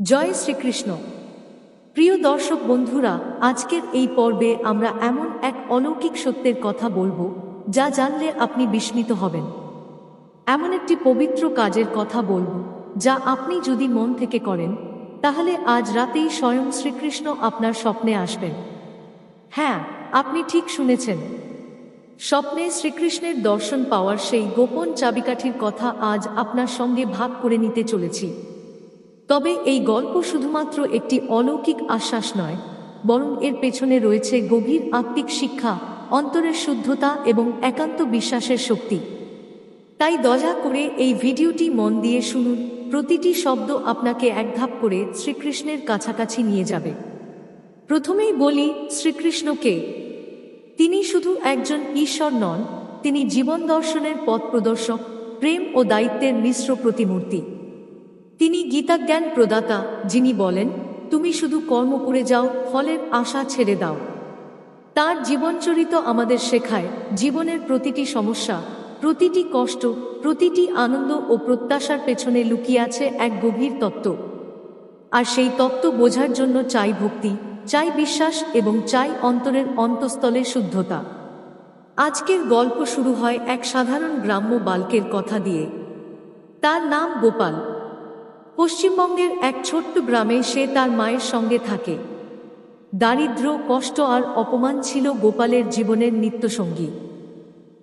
জয় শ্রীকৃষ্ণ। প্রিয় দর্শক বন্ধুরা, আজকের এই পর্বে আমরা এমন এক অলৌকিক সত্যের কথা বলব, যা জানলে আপনি বিস্মিত হবেন। এমন একটি পবিত্র কাজের কথা বলব, যা আপনি যদি মন থেকে করেন, তাহলে আজ রাতেই স্বয়ং শ্রীকৃষ্ণ আপনার স্বপ্নে আসবেন। হ্যাঁ আপনি ঠিক শুনেছেন। স্বপ্নে শ্রীকৃষ্ণের দর্শন পাওয়ার সেই গোপন চাবিকাঠির কথা আজ আপনার সঙ্গে ভাগ করে নিতে চলেছি। তবে এই গল্প শুধুমাত্র একটি অলৌকিক আশ্বাস নয়, বরং এর পেছনে রয়েছে গভীর আত্মিক শিক্ষা, অন্তরের শুদ্ধতা এবং একান্ত বিশ্বাসের শক্তি। তাই দয়া করে এই ভিডিওটি মন দিয়ে শুনুন, প্রতিটি শব্দ আপনাকে এক ধাপ করে শ্রীকৃষ্ণের কাছাকাছি নিয়ে যাবে। প্রথমেই বলি শ্রীকৃষ্ণকে তিনি শুধু একজন ঈশ্বর নন, তিনি জীবন দর্শনের পথ প্রদর্শক, প্রেম ও দায়িত্বের মিশ্র প্রতিমূর্তি। তিনি গীতাজ্ঞান প্রদাতা যিনি বলেন, তুমি শুধু কর্ম করে যাও, ফলের আশা ছেড়ে দাও। তার জীবনচরিত আমাদের শেখায়, জীবনের প্রতিটি সমস্যা, প্রতিটি কষ্ট, প্রতিটি আনন্দ ও প্রত্যাশার পেছনে লুকিয়ে আছে এক গভীর তত্ত্ব। আর সেই তত্ত্ব বোঝার জন্য চাই ভক্তি, চাই বিশ্বাস এবং চাই অন্তরের অন্তঃস্থলে শুদ্ধতা। আজকের গল্প শুরু হয় এক সাধারণ গ্রাম্য বালকের কথা দিয়ে। তার নাম গোপাল। পশ্চিমবঙ্গের এক ছোট্ট গ্রামে সে তার মায়ের সঙ্গে থাকে। দারিদ্র কষ্ট আর অপমান ছিল গোপালের জীবনের নিত্যসঙ্গী।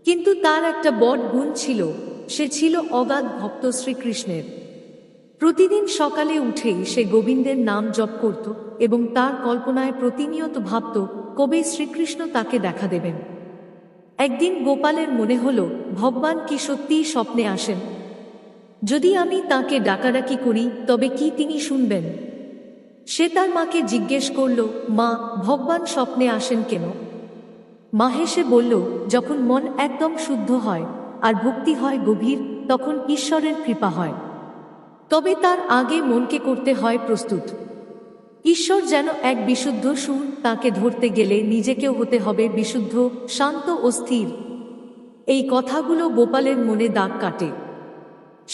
কিন্তু তার একটা বড় গুণ ছিল, সে ছিল অগাধ ভক্ত শ্রীকৃষ্ণের। প্রতিদিন সকালে উঠেই সে গোবিন্দের নাম জপ করত এবং তার কল্পনায় প্রতিনিয়ত ভাবত, কবে শ্রীকৃষ্ণ তাকে দেখা দেবেন। একদিন গোপালের মনে হল, ভগবান কি সত্যিই স্বপ্নে আসেন যদি আমি তাকে ডাকাডাকি করি, তবে কি তিনি শুনবেন? সে তার মাকে জিজ্ঞেস করল, মা, ভগবান স্বপ্নে আসেন কেন? মা হেসে বলল, যখন মন একদম শুদ্ধ হয় আর ভক্তি হয় গভীর, তখন ঈশ্বরের কৃপা হয়। তবে তার আগে মনকে করতে হয় প্রস্তুত। ঈশ্বর যেন এক বিশুদ্ধ সুর তাকে ধরতে গেলে নিজেকেও হতে হবে বিশুদ্ধ, শান্ত ও স্থির। এই কথাগুলো গোপালের মনে দাগ কাটে।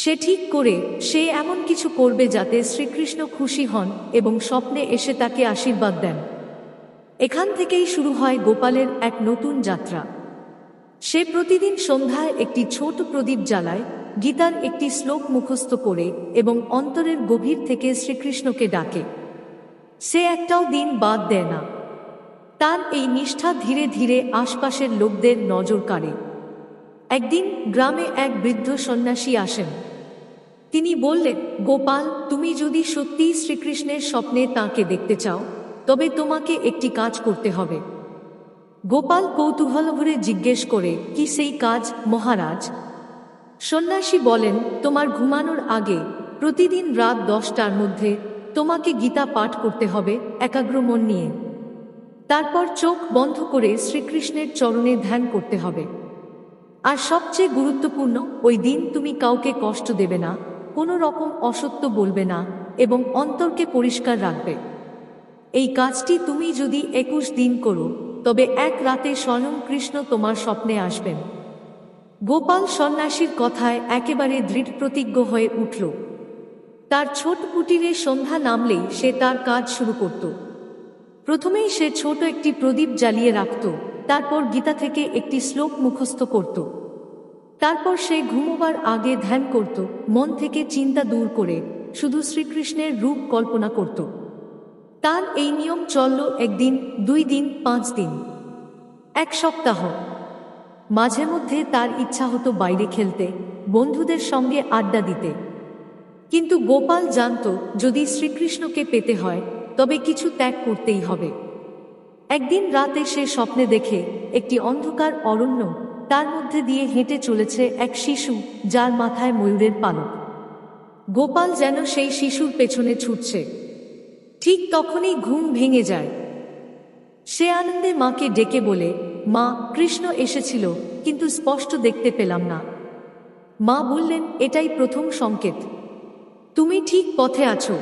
সে ঠিক করে, সে এমন কিছু করবে যাতে শ্রীকৃষ্ণ খুশি হন এবং স্বপ্নে এসে তাকে আশীর্বাদ দেন। এখান থেকেই শুরু হয় গোপালের এক নতুন যাত্রা। সে প্রতিদিন সন্ধ্যায় একটি ছোট প্রদীপ জ্বালায়, গীতার একটি শ্লোক মুখস্থ করে এবং অন্তরের গভীর থেকে শ্রীকৃষ্ণকে ডাকে। সে একটাও দিন বাদ দেয় না। তার এই নিষ্ঠা ধীরে ধীরে আশপাশের লোকদের নজর কাড়ে। একদিন গ্রামে এক বৃদ্ধ সন্ন্যাসী আসেন। তিনি বললেন, গোপাল, তুমি যদি সত্যিই শ্রীকৃষ্ণের স্বপ্নে তাকে দেখতে চাও, তবে তোমাকে একটি কাজ করতে হবে। গোপাল কৌতূহল ভরে জিজ্ঞেস করে, কি সেই কাজ, মহারাজ? সন্ন্যাসী বলেন, তোমার ঘুমানোর আগে, প্রতিদিন রাত দশটার মধ্যে, তোমাকে গীতা পাঠ করতে হবে, একাগ্র মন নিয়ে। তারপর চোখ বন্ধ করে শ্রীকৃষ্ণের চরণে ধ্যান করতে হবে। আর সবচেয়ে গুরুত্বপূর্ণ, ওই দিন তুমি কাউকে কষ্ট দেবে না কোনো রকম অসত্য বলবে না এবং অন্তরকে পরিষ্কার রাখবে। এই কাজটি তুমি যদি একুশ দিন করো, তবে এক রাতে স্বয়ং কৃষ্ণ তোমার স্বপ্নে আসবেন। গোপাল সন্ন্যাসীর কথায় একেবারে দৃঢ় প্রতিজ্ঞ হয়ে উঠল। তার ছোট কুটিরে সন্ধ্যা নামলেই সে তার কাজ শুরু করত। প্রথমেই সে ছোট একটি প্রদীপ জ্বালিয়ে রাখত, তারপর গীতা থেকে একটি শ্লোক মুখস্থ করত। তারপর সে ঘুমোবার আগে ধ্যান করত, মন থেকে চিন্তা দূর করে, শুধু শ্রীকৃষ্ণের রূপ কল্পনা করত। তার এই নিয়ম চলল একদিন, দুই দিন, পাঁচ দিন। এক সপ্তাহ। মাঝে মধ্যে তার ইচ্ছা হতো বাইরে খেলতে, বন্ধুদের সঙ্গে আড্ডা দিতে। কিন্তু গোপাল জানত, যদি শ্রীকৃষ্ণকে পেতে হয়, তবে কিছু ত্যাগ করতেই হবে। একদিন রাতে সে স্বপ্নে দেখে, একটি অন্ধকার অরণ্য তার মধ্যে দিয়ে হেঁটে চলেছে এক শিশু, যার মাথায় ময়ূরের পালক। গোপাল যেন সেই শিশুর পেছনে ছুটছে। ঠিক তখনই ঘুম ভেঙে যায়। সে আনন্দে মাকে ডেকে বলে, মা, কৃষ্ণ এসেছিল, কিন্তু স্পষ্ট দেখতে পেলাম না। মা বললেন, এটাই প্রথম সংকেত। তুমি ঠিক পথে আছো।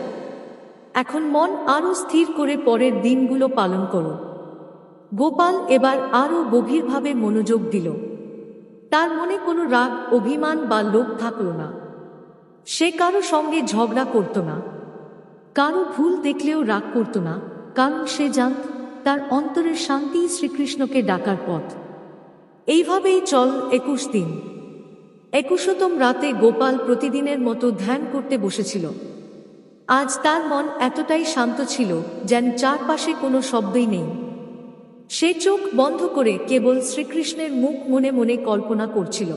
এখন মন আরও স্থির করে পরের দিনগুলো পালন করো। গোপাল এবার আরও গভীরভাবে মনোযোগ দিল। তার মনে কোনো রাগ, অভিমান বা লোভ থাকল না। সে কারও সঙ্গে ঝগড়া করত না। কারও ভুল দেখলেও রাগ করত না, কারণ সে জানত তার অন্তরের শান্তি শ্রীকৃষ্ণকে ডাকার পথ। এইভাবেই চল একুশ দিন। একুশতম রাতে গোপাল প্রতিদিনের মতো ধ্যান করতে বসেছিল। আজ তার মন এতটাই শান্ত ছিল যেন চারপাশে কোনো শব্দই নেই। সে চোখ বন্ধ করে কেবল শ্রীকৃষ্ণের মুখ মনে মনে কল্পনা করছিল।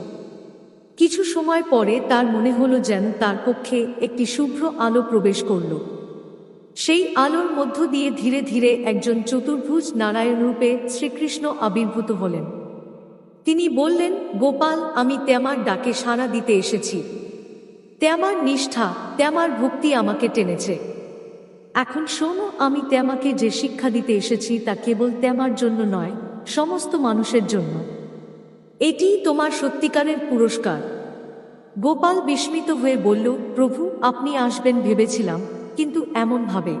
কিছু সময় পরে তার মনে হলো যেন তার পক্ষে একটি শুভ্র আলো প্রবেশ করল। সেই আলোর মধ্য দিয়ে ধীরে ধীরে একজন চতুর্ভুজ নারায়ণ রূপে শ্রীকৃষ্ণ আবির্ভূত হলেন। তিনি বললেন, গোপাল, আমি তেমার ডাকে সাড়া দিতে এসেছি। তেমার নিষ্ঠা তেমার ভক্তি আমাকে টেনেছে। এখন শোনো, আমি তেমাকে যে শিক্ষা দিতে এসেছি তা কেবল তেমার জন্য নয়, সমস্ত মানুষের জন্য। এটিই তোমার সত্যিকারের পুরস্কার। গোপাল বিস্মিত হয়ে বলল, প্রভু, আপনি আসবেন ভেবেছিলাম, কিন্তু এমনভাবে।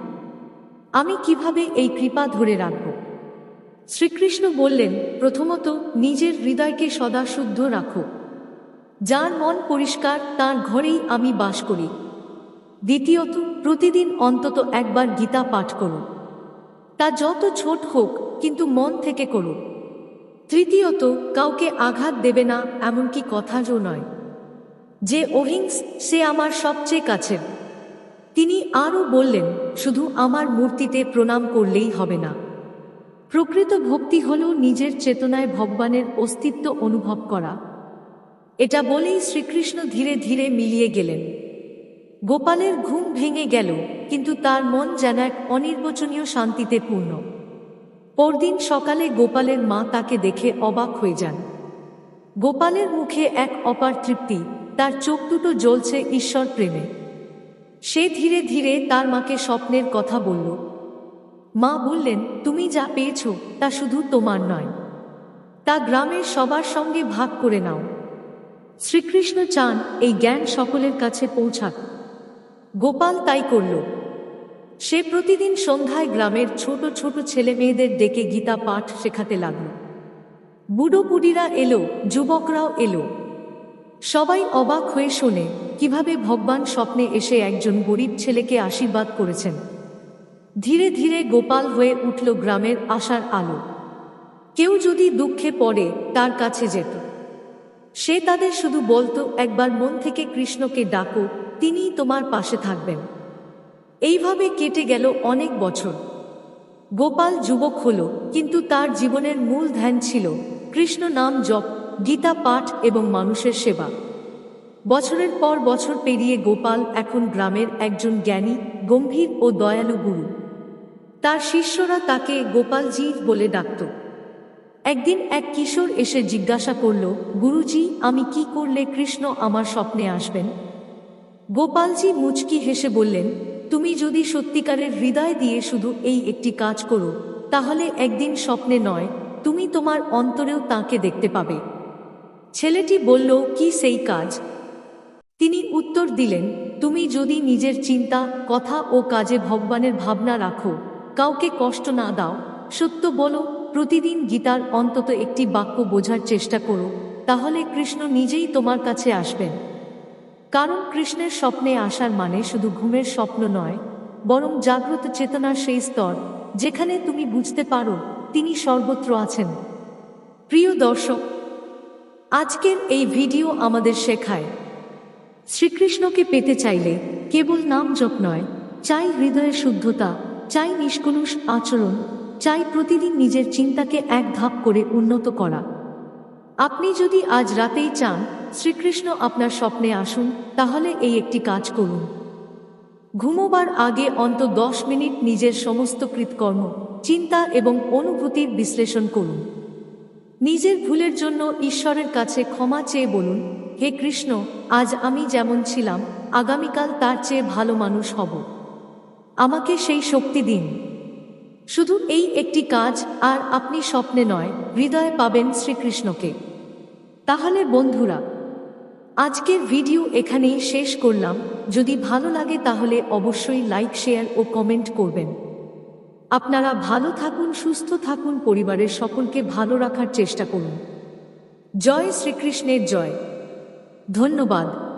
আমি কীভাবে এই কৃপা ধরে রাখব? শ্রীকৃষ্ণ বললেন, প্রথমত নিজের হৃদয়কে সদা শুদ্ধ রাখো। যার মন পরিষ্কার, তার ঘরেই আমি বাস করি। দ্বিতীয়ত প্রতিদিন অন্তত একবার গীতা পাঠ করো তা যত ছোট হোক, কিন্তু মন থেকে করো তৃতীয়ত, কাউকে আঘাত দেবে না, এমনকি কথাজও নয়। যে অহিংস, সে আমার সবচেয়ে কাছের। তিনি আরও বললেন, শুধু আমার মূর্তিতে প্রণাম করলেই হবে না। প্রকৃত ভক্তি হল নিজের চেতনায় ভগবানের অস্তিত্ব অনুভব করা। এটা বলেই শ্রীকৃষ্ণ ধীরে ধীরে মিলিয়ে গেলেন। গোপালের ঘুম ভেঙে গেল, কিন্তু তার মন যেন এক অনির্বচনীয় শান্তিতে পূর্ণ। পরদিন সকালে গোপালের মা তাকে দেখে অবাক হয়ে যান। গোপালের মুখে এক অপার তৃপ্তি, তার চোখ দুটো জ্বলছে ঈশ্বর প্রেমে সে ধীরে ধীরে তার মাকে স্বপ্নের কথা বলল। মা বললেন, তুমি যা পেয়েছ, তা শুধু তোমার নয়। তা গ্রামের সবার সঙ্গে ভাগ করে নাও। শ্রীকৃষ্ণ চান এই জ্ঞান সকলের কাছে পৌঁছাক। গোপাল তাই করল। সে প্রতিদিন সন্ধ্যায় গ্রামের ছোট ছোট ছেলে মেয়েদের ডেকে গীতা পাঠ শেখাতে লাগল। বুড়ো বুড়িরা এলো, যুবকরাও এলো। সবাই অবাক হয়ে শোনে, কীভাবে ভগবান স্বপ্নে এসে একজন গরিব ছেলেকে আশীর্বাদ করেছেন। ধীরে ধীরে গোপাল হয়ে উঠল গ্রামের আশার আলো। কেউ যদি দুঃখে পড়ে, তার কাছে যেত। সে তাদের শুধু বলতো, একবার মন থেকে কৃষ্ণকে ডাকো তিনিই তোমার পাশে থাকবেন। এইভাবে কেটে গেল অনেক বছর। গোপাল যুবক হল, কিন্তু তার জীবনের মূল ধ্যান ছিল, কৃষ্ণ নাম জপ, গীতা পাঠ এবং মানুষের সেবা। বছরের পর বছর পেরিয়ে গোপাল এখন গ্রামের একজন জ্ঞানী, গম্ভীর ও দয়ালু গুরু। তার শিষ্যরা তাকে গোপালজি বলে ডাকত। একদিন এক কিশোর এসে জিজ্ঞাসা করল, গুরুজি, আমি কি করলে কৃষ্ণ আমার স্বপ্নে আসবেন? গোপালজি মুচকি হেসে বললেন, তুমি যদি সত্যিকারের হৃদয় দিয়ে শুধু এই একটি কাজ করো, তাহলে একদিন স্বপ্নে নয়, তুমি তোমার অন্তরেও তাকে দেখতে পাবে। ছেলেটি বলল, কি সেই কাজ? তিনি উত্তর দিলেন, তুমি যদি নিজের চিন্তা, কথা ও কাজে ভগবানের ভাবনা রাখো, কাউকে কষ্ট না দাও, সত্য বলো, প্রতিদিন গীতার অন্তত একটি বাক্য বোঝার চেষ্টা করো, তাহলে কৃষ্ণ নিজেই তোমার কাছে আসবেন। কারণ কৃষ্ণের স্বপ্নে আসার মানে শুধু ঘুমের স্বপ্ন নয়, বরং জাগ্রত চেতনার সেই স্তর, যেখানে তুমি বুঝতে পারো তিনি সর্বত্র আছেন। প্রিয় দর্শক, আজকের এই ভিডিও আমাদের শেখায়, শ্রীকৃষ্ণকে পেতে চাইলে কেবল নাম জপ নয়, চাই হৃদয়ের শুদ্ধতা, চাই নিষ্কলুষ আচরণ, চাই প্রতিদিন নিজের চিন্তাকে এক ধাপ করে উন্নত করা। আপনি যদি আজ রাতেই চান শ্রীকৃষ্ণ আপনার স্বপ্নে আসুন, তাহলে এই একটি কাজ করুন। ঘুমোবার আগে অন্ত দশ মিনিট নিজের সমস্ত কৃতকর্ম, চিন্তা এবং অনুভূতির বিশ্লেষণ করুন। নিজের ভুলের জন্য ঈশ্বরের কাছে ক্ষমা চেয়ে বলুন, হে কৃষ্ণ, আজ আমি যেমন ছিলাম, আগামীকাল তার চেয়ে ভালো মানুষ হব। আমাকে সেই শক্তি দিন। শুধু এই একটি কাজ, আর আপনি স্বপ্নে নয়, হৃদয়ে পাবেন শ্রীকৃষ্ণকে। তাহলে বন্ধুরা আজকের ভিডিও এখানেই শেষ করলাম। যদি ভালো লাগে তাহলে অবশ্যই লাইক, শেয়ার ও কমেন্ট করবেন। আপনারা ভালো থাকুন, সুস্থ থাকুন, পরিবারের সকলকে ভালো রাখার চেষ্টা করুন। জয় শ্রীকৃষ্ণের জয়। ধন্যবাদ।